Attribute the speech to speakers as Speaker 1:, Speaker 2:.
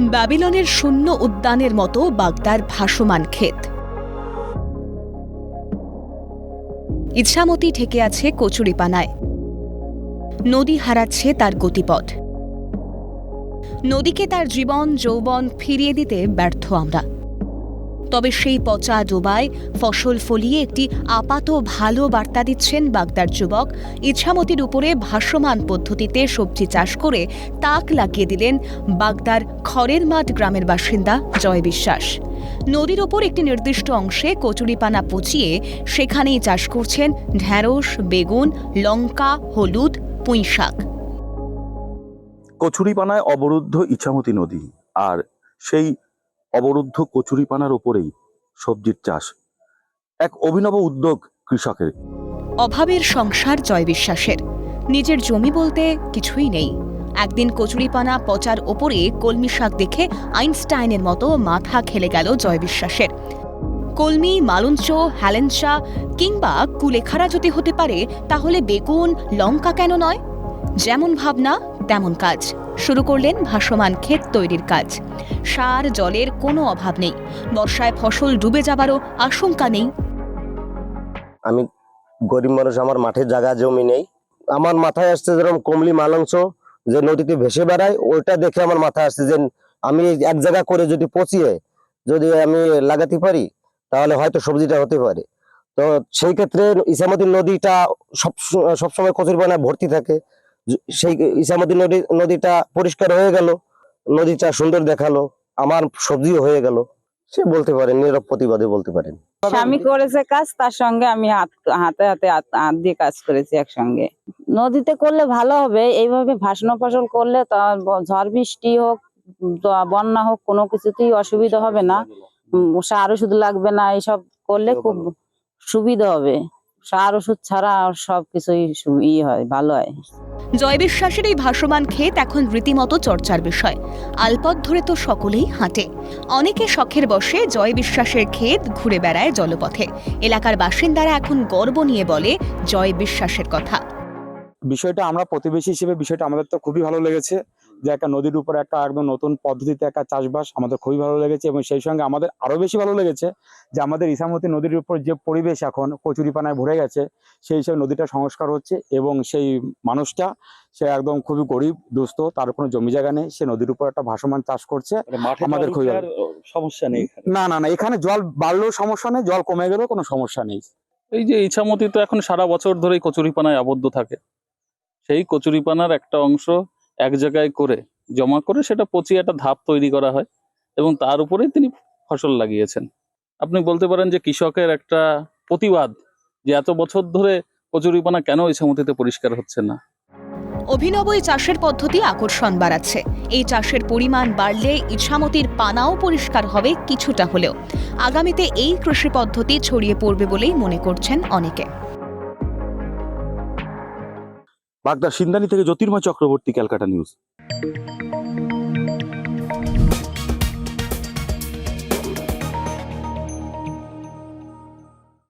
Speaker 1: ব্যাবিলনের শূন্য উদ্যানের মতো বাগদার ভাসমান ক্ষেত। ইচ্ছামতি ঠেকে আছে কচুরিপানায়। নদী হারাচ্ছে তার গতিপথ। নদীকে তার জীবন, যৌবন ফিরিয়ে দিতে ব্যর্থ আমরা। তবে সেই পচা ডোবায় ফসল ফলিয়ে একটি আপাত ভালো বার্তা দিচ্ছেন বাগদার যুবক। ইচ্ছামতির উপরে ভাসমান পদ্ধতিতে সবজি চাষ করে তাক লাগিয়ে দিলেন বাগদার খড়ের মাঠ গ্রামের বাসিন্দা জয় বিশ্বাস। নদীর ওপর একটি নির্দিষ্ট অংশে কচুরিপানা পচিয়ে সেখানেই চাষ করছেন ঢ্যাঁড়স, বেগুন, লঙ্কা, হলুদ, পুঁই শাক।
Speaker 2: কচুরিপানায় অবরুদ্ধ ইছামতি নদী আর সেই অবরুদ্ধ কচুরিপানার ওপরেই সবজির চাষ। এক অভিনব উদ্যোগ কৃষকের।
Speaker 1: অভাবের সংসার জয় বিশ্বাসের। নিজের জমি বলতে কিছুই নেই। একদিন কচুরিপানা পচার ওপরে কলমি শাক দেখে আইনস্টাইনের মতো মাথা খেলে গেল জয় বিশ্বাসের। কলমি, মালঞ্চ, হ্যালেঞ্চা কিংবা কুলেখাড়া যদি হতে পারে, তাহলে বেগুন, লঙ্কা কেন নয়? যেমন ভাবনা, তেমন কাজ। শুরু করলেন ভাসমান ক্ষেত তৈরির কাজ। সার, জলের কোনো অভাব নেই। বর্ষায় ফসল ডুবে যাবারও আশঙ্কা নেই।
Speaker 3: আমি গরিব মানুষ, আমার মাঠে জায়গা জমি নেই। আমার মাথায় আসছে যেরকম কমলি মালাংশ যে নদীতে ভেসে বেড়ায়, ওইটা দেখে আমার মাথায় আসছে যে আমি এক জায়গা করে যদি পচিয়ে, যদি আমি লাগাতে পারি, তাহলে হয়তো সবজিটা হতে পারে। তো সেই ক্ষেত্রে ইসামতি নদীটা সব সবসময় কচুর বানায় ভর্তি থাকে। সেই ইসামতি নদী নদীটা পরিষ্কার হয়ে গেল নদীটা সুন্দর দেখাল আমার সবজিও হয়ে গেল। সে বলতে পারেন নীরব প্রতিবাদে বলতে পারেন।
Speaker 4: স্বামী করেছে কাজ তার সঙ্গে আমি হাত হাতে হাতে হাত দিয়ে কাজ করেছি একসঙ্গে। নদীতে করলে ভালো হবে এইভাবে ভাসনো ফসল করলে তা ঝড় বৃষ্টি হোক বন্যা হোক কোনো কিছুতেই অসুবিধা হবে না। সার ওষুধ লাগবে না এইসব করলে খুব সুবিধা হবে। সার ওষুধ ছাড়া আর সব কিছুই সু- ই হয় ভালো হয়।
Speaker 1: জয় বিশ্বাসের এই ভাসমান ক্ষেত এখন রীতিমতো চর্চার বিষয়। আলপথ ধরে তো সকলেই হাঁটে। অনেকে শখের বসে জয় বিশ্বাসের ক্ষেত ঘুরে বেড়ায় জলপথে। এলাকার বাসিন্দারা এখন গর্ব নিয়ে বলে জয় বিশ্বাসের কথা।
Speaker 5: বিষয়টা আমরা প্রতিবেশী হিসেবে বিষয়টা আমাদের তো খুবই ভালো লেগেছে। যে একটা নদীর উপর একটা একদম নতুন পদ্ধতিতে একটা চাষবাস আমাদের খুবই ভালো লেগেছে এবং সেই সঙ্গে আমাদের আরও বেশি ভালো লেগেছে যে আমাদের ইসামতি নদীর উপর যে পরিবেশ এখন কচুরিপানায় ভরে গেছে সেই হিসেবে নদীটা সংস্কার হচ্ছে এবং সেই মানুষটা সে একদম খুবই গরিব দুস্থ তার কোনো জমি জায়গা নেই সে নদীর উপর একটা ভাসমান চাষ করছে। আমাদের খুবই
Speaker 2: সমস্যা নেই
Speaker 5: না না না এখানে জল বাড়লেও সমস্যা নেই জল কমে গেলেও কোনো সমস্যা নেই।
Speaker 6: এই যে ইছামতি তো এখন সারা বছর ধরেই কচুরিপানায় আবদ্ধ থাকে। সেই কচুরিপানার একটা অংশ এক জায়গায় করে, জমা করে সেটা পচিয়ে একটা ধাপ তৈরি করা হয় এবং তার উপরেই তিনি ফসল লাগিয়েছেন। আপনি বলতে পারেন যে কৃষকের একটা প্রতিবাদ যে এত বছর ধরে কচুরিপানা কেন এই ইছামতিতে পরিষ্কার হচ্ছে না?
Speaker 1: অভিনব এই চাষের পদ্ধতি আকর্ষণ বাড়াচ্ছে। এই চাষের পরিমাণ বাড়লে ইছামতির পানাও পরিষ্কার হবে কিছুটা হলেও। আগামীতে এই কৃষি পদ্ধতি ছড়িয়ে পড়বে বলেই মনে করছেন অনেকে।
Speaker 2: বাগদা সিন্দানি থেকে জ্যোতির্ময় চক্রবর্তী ক্যালকাটা নিউজ।